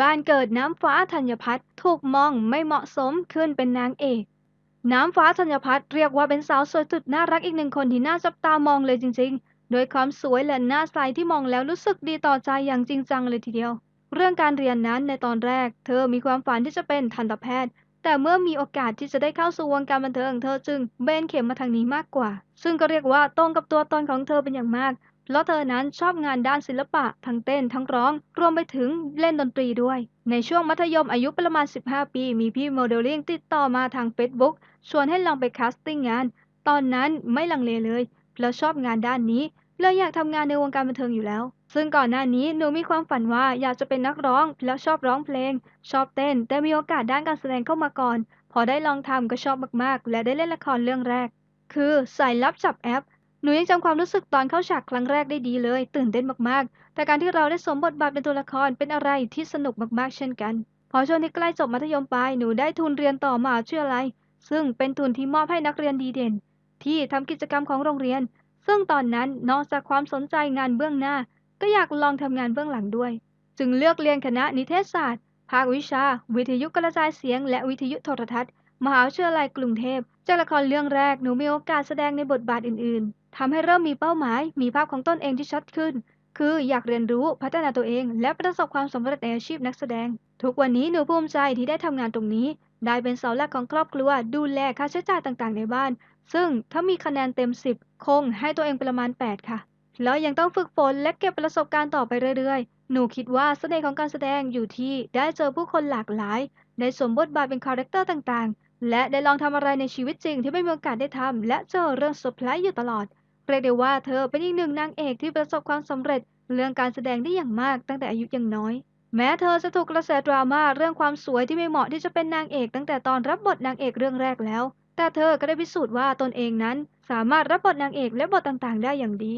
บ้านเกิดน้ำฟ้าธัญพัฒน์ถูกมองไม่เหมาะสมขึ้นเป็นนางเอก น้ำฟ้าธัญพัฒน์เรียกว่าเป็นสาวสวยสุดน่ารักอีกหนึ่งคนที่น่าจับตามองเลยจริงๆ โดยความสวยและหน้าใสที่มองแล้วรู้สึกดีต่อใจอย่างจริงจังเลยทีเดียว เรื่องการเรียนนั้นในตอนแรก เธอมีความฝันที่จะเป็นทันตแพทย์ แต่เมื่อมีโอกาสที่จะได้เข้าสู่วงการบันเทิงเธอจึงเบนเข็มมาทางนี้มากกว่า ซึ่งก็เรียกว่าตรงกับตัวตนของเธอเป็นอย่างมาก เพราะเธอนั้นชอบงานด้านศิลปะ ทั้งเต้นทั้งร้อง รวมไปถึงเล่นดนตรีด้วย ในช่วงมัธยมอายุประมาณ 15 ปี มีพี่โมเดลลิ่งติดต่อมาทาง Facebook ชวนให้ลองไปคัสติ้งงาน ตอนนั้นไม่ลังเลเลยเพราะชอบงานด้านนี้เลยอยากทำงานในวงการบันเทิงอยู่แล้ว ซึ่งก่อนหน้านี้หนูมีความฝันว่าอยากจะเป็นนักร้อง แล้วชอบร้องเพลง ชอบเต้น แต่มีโอกาสด้านการแสดงเข้ามาก่อน พอได้ลองทำก็ชอบมากๆ และได้เล่นละครเรื่องแรก คือสายลับจับแอป นูยังจำความรู้สึกตอนเข้าฉากครั้งแรกได้ดีเลย ตื่นเต้นมากๆ แต่การที่เราได้สวมบทบาทเป็นตัวละครเป็นอะไรที่สนุกมากๆ เช่นกัน พอช่วงที่ใกล้จบมัธยมปลายหนูได้ทุนเรียนต่อมหาวิทยาลัยซึ่งเป็นทุนที่มอบให้นักเรียนดีเด่น ที่ทำกิจกรรมของโรงเรียน ซึ่งตอนนั้นนอกจากความสนใจงานเบื้องหน้า ก็อยากลองทำงานเบื้องหลังด้วย จึงเลือกเรียนคณะนิเทศศาสตร์ ภาควิชา วิทยุกระจายเสียง และวิทยุโทรทัศน์ มหาวิทยาลัยกรุงเทพ จากละครเรื่องแรกหนูมีโอกาสแสดงในบทบาทอื่น ๆทำให้เริ่มมีเป้าหมาย มีภาพของตนเองที่ชัดขึ้น คืออยากเรียนรู้พัฒนาตัวเอง และประสบความสำเร็จในอาชีพนักแสดง ทุกวันนี้หนูภูมิใจที่ได้ทำงานตรงนี้ ได้เป็นเสาหลักของครอบครัว ดูแลค่าใช้จ่ายต่างๆ ในบ้าน ซึ่งถ้ามีคะแนนเต็ม 10 คงให้ตัวเองประมาณ 8 ค่ะ แล้วยังต้องฝึกฝนและเก็บประสบการณ์ต่อไปเรื่อย ๆ หนูคิดว่าเสน่ห์ของการแสดงอยู่ที่ได้เจอผู้คนหลากหลาย ได้สวมบทบาทเป็นคาแรคเตอร์ต่างๆ และได้ลองทำอะไรในชีวิตจริงที่ไม่มีโอกาสได้ทำและเจอเรื่องเซอร์ไพรส์อยู่ตลอด เรียกได้ว่าเธอเป็นอีกหนึ่งนางเอกที่ประสบความสำเร็จเรื่องการแสดงได้อย่างมากตั้งแต่อายุยังน้อย แม้เธอจะถูกกระแสดราม่าเรื่องความสวยที่ไม่เหมาะที่จะเป็นนางเอกตั้งแต่ตอนรับบทนางเอกเรื่องแรกแล้ว แต่เธอก็ได้พิสูจน์ว่าตนเองนั้น สามารถรับบทนางเอกและบทต่างๆ ได้อย่างดี